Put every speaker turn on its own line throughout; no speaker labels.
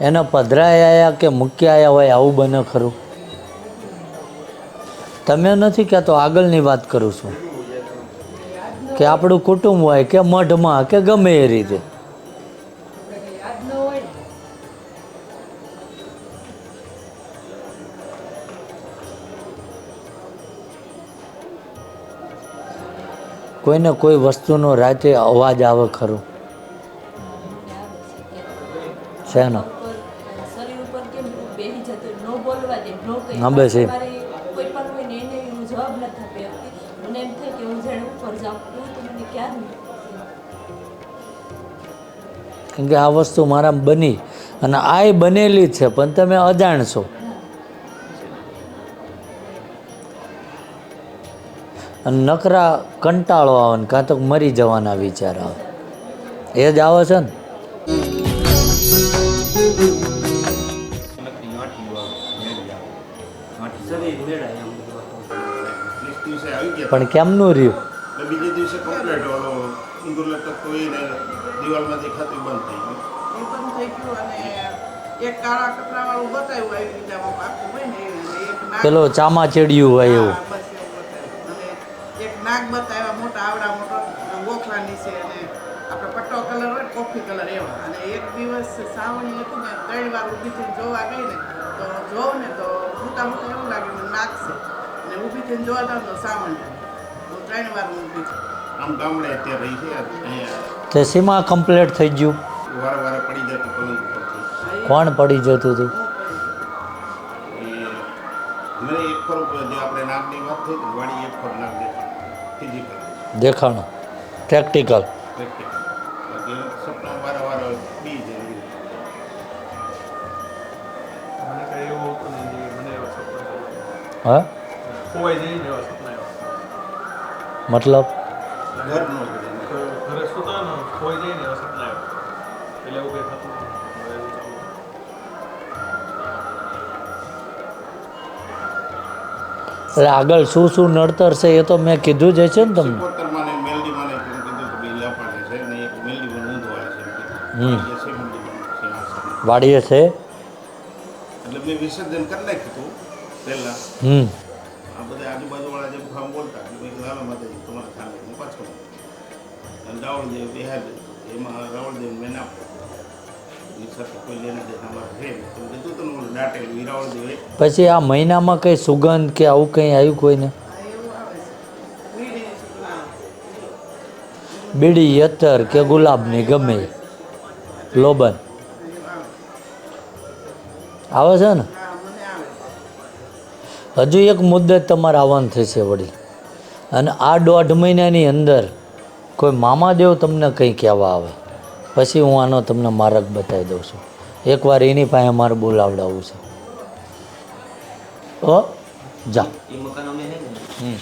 એને પધરાયા કે મૂક્યા હોય આવું બને ખરું? તમે નથી કહેતો આગળની વાત કરું છું. કે આપણું કુટુંબ હોય કે મઢમાં કે ગમે એ રીતે. કોઈને કોઈ વસ્તુનો રાતે અવાજ આવે ખરો? શેનો?
શકતી બસ એમ હું
કેમ કે આ વસ્તુ મારા બની અને આય બનેલી જ છે પણ તમે અજાણ છો. અને નકરા કંટાળો આવે ને કાં તો મરી જવાના વિચાર આવે. એ જ આવે છે ને? પણ કેમનું રહ્યું?
એટલે બીજે દિવસે કમ્પ્લેટ ઓલો લટકતો હોય ને દિવાલમાં દેખાતું બંધ થઈ ગયું.
એ બંધ થઈ ગયું અને એક કાળા કપડાવાળું બતાવ્યું આવી આમાં પાકું હોય ને એક
પેલો ચામા ચડ્યું હોય એવું.
એક નાગ બતાવ્યા મોટા આવડા મોટો ગોખલા નીચે અને આપણે પટ્ટો કલર હોય ને કોફી કલર એવા. અને એક દિવસ સાવણી હતી ને ત્રણ વાર ઊભી થઈને જોવા ગઈ ને તો જોઉં ને તો મોટા મોટા એવું લાગ્યું નાગ છે. અને ઊભી થઈને જોવા જાઉં તો સાવણી ત્રણ વાર ઊભી
આમ ગામડે અત્યારે રહી છે અહીંયા
તે સીમા કમ્પ્લીટ થઈ ગયું.
વારે વારે પડી જતું પલંગ ઉપરથી
કોણ પડી જતું હતું?
મને એક ખરો જે આપણે નાગની વાત થઈ ને એક ખરો નાગ દેખાય ફિઝિકલ
દેખાણું. પ્રેક્ટિકલ
પ્રેક્ટિકલ બાકી સપના વારે વારે બી જાય
મને કઈ એવું મને.
હા?
એવા આવ્યા. એટલે એવું કંઈ થતું નથી. હવે એવું ચાલુ.
એટલે આગળ શું શું નડતર છે એ તો મેં કીધું જ છે ને તમને
સિકોતર માને મેલડી માને એમ કીધું કે બે લાપાડે છે અને એક મેલડી માં ઊંધો આવે છે
હમ.
એમ કીધું. જે છે મેલડી માં છે આ છે.
વાડીએ છે
એટલે મેં વિસર્જન કરી નાખ્યું હતું પહેલા
હમ
આ બધા આજુબાજુવાળા જે ફામ બોલતા કીધું માતાજી, તમારા ખાને હું પાછો અને રાવળદેવ બિહાર, એમાં રાવળદેવ મેં ના
પછી આ મહિનામાં કઈ સુગંધ કે આવું કંઈ આવ્યું કોઈને? બીડી, યતર કે ગુલાબની ગમે. લોબન.
આવે
છે ને? હજુ એક મુદ્દે તમારે આવવાનું થશે વડીલ. અને આ દોઢ મહિનાની અંદર કોઈ મામાદેવ તમને કંઈ કહેવા આવે. પછી હું આનો તમને માર્ગ બતાવી દઉં છું. એકવાર એની પાસે મારે બોલાવડાવવું છે. ઓ જા.
એ મકાન અમે છે ને
હમ.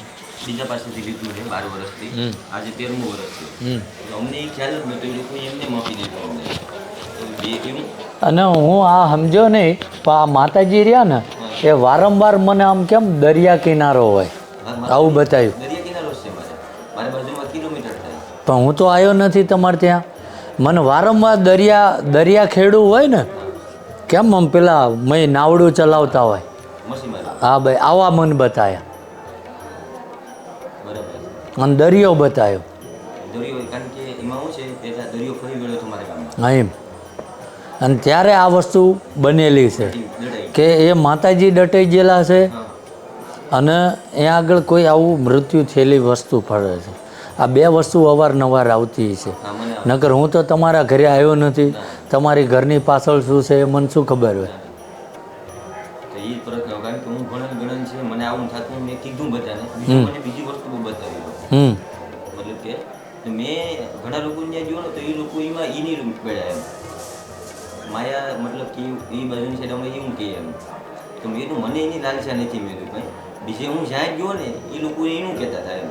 બીજા પાસેથી લીધું છે બાર વર્ષથી. આજે તેરમું વર્ષ છે. અમને એ ખ્યાલ જ નહોતો એ લોકોએ એમને આપી દીધું અમને. તો બે એવું
અને હું આ સમજો નહીં પણ આ માતાજી રહ્યા ને એ વારંવાર મને આમ કેમ દરિયા કિનારો હોય? આવું બતાવ્યું પણ હું તો આવ્યો નથી તમારે ત્યાં. મને વારંવાર દરિયા દરિયા ખેડું હોય ને કેમ આમ પેલા મેં નાવડું ચલાવતા હોય? હા ભાઈ આવા મન બતાવ્યા અને દરિયો બતાવ્યો
એમાં
અને ત્યારે આ વસ્તુ બનેલી છે. કે એ માતાજી દટાઈ ગયેલા છે અને એ આગળ કોઈ આવું મૃત્યુ થયેલી વસ્તુ પડે છે. આ બે વસ્તુ અવારનવાર આવતી છે. નકર હું તો તમારા ઘરે આવ્યો નથી. તમારી ઘરની પાછળ શું છે એ મને શું ખબર હોય?
મેં
હમ.
ઘણા લોકો જોયો તો એ લોકો એમાં ઈની પડ્યા એમ. માયા મતલબ કે એ બાજુની સાઈડ અમે એવું કહીએ એમ. તો મેં કીધું મને એની લાલસા નથી મેં કીધું ભાઈ. બીજે હું જ્યાં ગયો ને એ લોકો એનું કહેતા હતા એમ.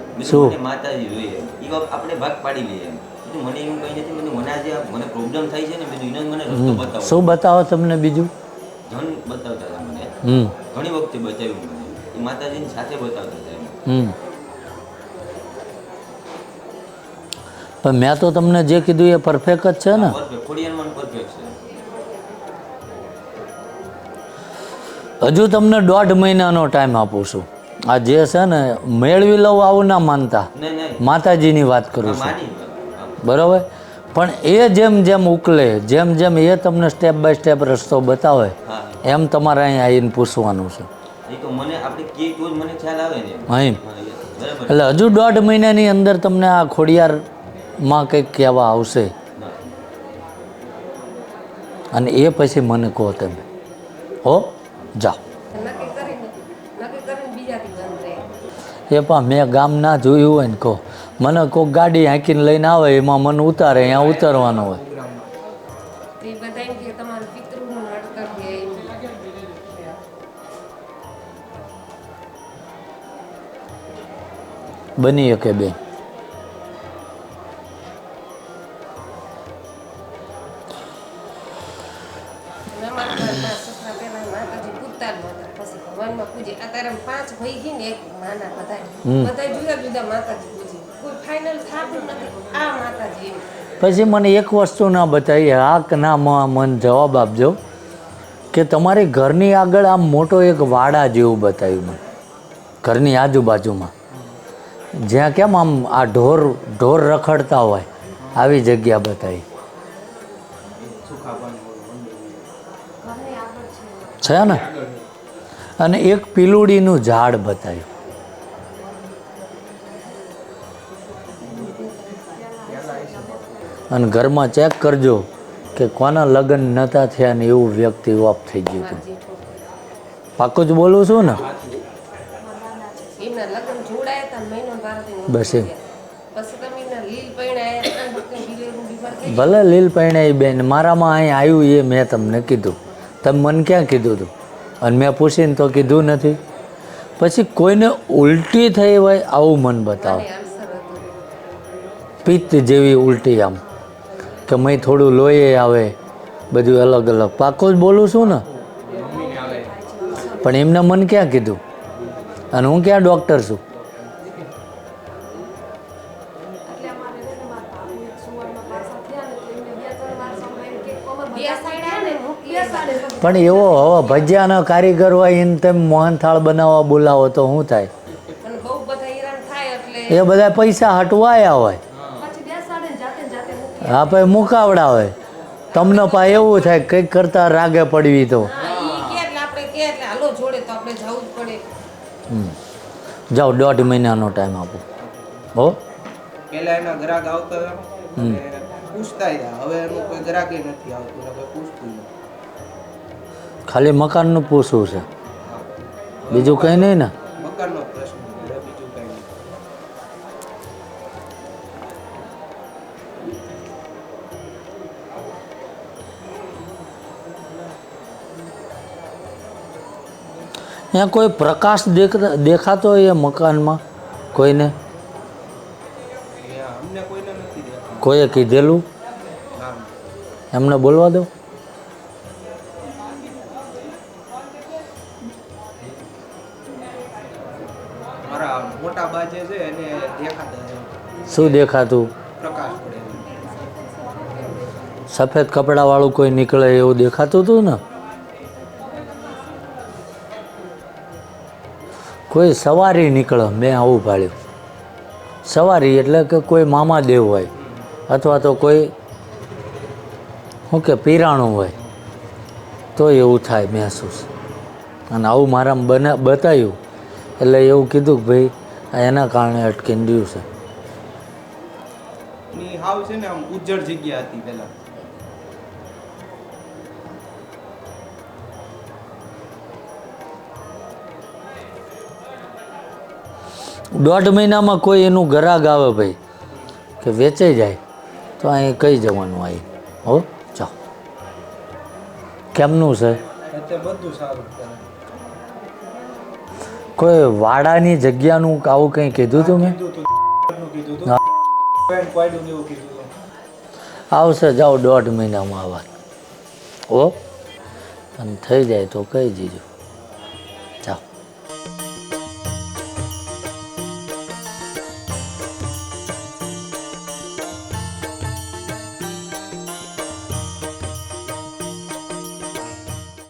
મને માતાજી જોઈએ એ આપણે ભાગ પાડી લઈએ એમ. મને એવું કંઈ નથી. મને આજે મને પ્રોબ્લેમ થાય છે ને. મેં એને મને રસ્તો બતાવો.
શું બતાવો તમને બીજું?
ધન બતાવતા હતા મને. ઘણી વખતે બતાવ્યું મને. એ માતાજીની સાથે બતાવતા હતા
હમ. પણ મેં તો તમને જે કીધું એ પરફેક્ટ જ છે ને?
પરફેક્ટ ખોડિયારમાં પરફેક્ટ છે.
હજુ તમને દોઢ મહિનાનો ટાઈમ આપું છું. આ જે છે ને મેળવી લઉં આવું ના માનતા. માતાજીની વાત કરું છું. બરાબર? પણ એ જેમ જેમ ઉકલે જેમ જેમ એ તમને સ્ટેપ બાય સ્ટેપ રસ્તો બતાવે એમ તમારે અહીં આવીને પૂછવાનું છે. અહીં. એટલે હજુ દોઢ મહિનાની અંદર તમને આ ખોડિયારમાં કંઈક કહેવા આવશે. અને એ પછી મને કહો તમે. હો? જાઓ એ પણ મેં ગામ ના જોયું હોય ને કહો. મને કોઈક ગાડી હાંકીને લઈને આવે, એમાં મને ઉતારે, અહીંયા ઉતારવાનું હોય. બની શકે બેન.
માતાજી પૂજતા પછી ભગવાનમાં પૂજે. અત્યારે પાંચ ભાઈ છે ને એક માના બધા.
હમ.
બધા જુદા જુદા માતાજી પૂજે. કોઈ ફાઇનલ થતું નથી. આ માતાજી
પછી મને એક વસ્તુ ના બતાવી હા કે ના મ- મને જવાબ આપજો. કે તમારી ઘરની આગળ આમ મોટો એક વાડા જેવું બતાવ્યું મને ઘરની આજુબાજુમાં. જ્યાં કેમ આમ આ ઢોર ઢોર રખડતા હોય આવી જગ્યા બતાવી.
છે
ને? અને એક પીલુડીનું ઝાડ બતાવ્યું. અને ઘરમાં ચેક કરજો કે કોના લગ્ન નતા થયા ને એવું વ્યક્તિ ઓફ થઈ ગયું હતું. પાકું જ બોલું છું ને? બસ એમ. ભલે લીલ પૈણાઈ બેન મારામાં અહીં આવ્યું એ મેં તમને કીધું. તમે મને ક્યાં કીધું હતું અને મેં પૂછીને તો કીધું નથી. પછી કોઈને ઉલટી થઈ હોય આવું મન બતાવો. પિત્ત જેવી ઉલટી આમ કે મય થોડું લોહી આવે બધું અલગ અલગ. પાકો જ બોલું છું ને. પણ એમને મન ક્યાં કીધું? અને હું ક્યાં ડૉક્ટર છું? પણ એવો હવે ભજીયાનો કારીગર હોય એને તેમ મોહનથાળ બનાવવા બોલાવો તો શું થાય?
અને બહુ બધા હેરાન થાય એટલે
એ બધા પૈસા હટવાયા હોય.
પછી બેસાડે ને જાતે ને જાતે મૂકી.
હા પછી મુકાવડા હોય. તમને પા એવું થાય કંઈક કરતા રાગે પડવી તો.
હા ઈ કે એટલે આપણે કે એટલે હાલો જોડે તો આપણે જવું જ પડે.
હમ. જાઓ દોઢ મહિનાનો ટાઈમ આપો. હો?
પેલા એના ગ્રાહક આવતા પૂછતા હવે એનું કોઈ ગ્રાહક નથી આવતું પૂછતું
ખાલી મકાનનું પૂછવું છે. બીજું કંઈ નહીં ને? ત્યાં કોઈ પ્રકાશ દેખ- દેખાતો હોય એ મકાનમાં? કોઈને? કોઈએ કીધેલું? એમને બોલવા દો.
મારા બાજે છે અને દેખાતા છે
શું દેખાતું?
પ્રકાશ પડે
સફેદ કપડાવાળું કોઈ નીકળે એવું દેખાતું હતું ને? કોઈ સવારી નીકળે મેં આવું પાડ્યું સવારી એટલે કે કોઈ મામાદેવ હોય અથવા તો કોઈ શું કે પીરાણું હોય તો એવું થાય મહેસૂસ. અને આવું મારા બને બતાવ્યું એટલે એવું કીધું કે ભાઈ એના કારણે અટકીને રહ્યું છે.
ની હાવ છે ને આમ ઉજ્જડ જગ્યા હતી પેલા
દોઢ મહિનામાં કોઈ એનું ગરાગ આવે ભાઈ કે વેચાઈ જાય તો અહીં કઈ જવાનું અહીં હો ચાલો. કેમનું છે?
બધું સારું
કોઈ વાડાની જગ્યાનું આવું કંઈ કીધું હતું મેં?
તું તું
આવશે જાઓ દોઢ મહિનામાં આવા. ઓ અને થઈ જાય તો કહી દીજો.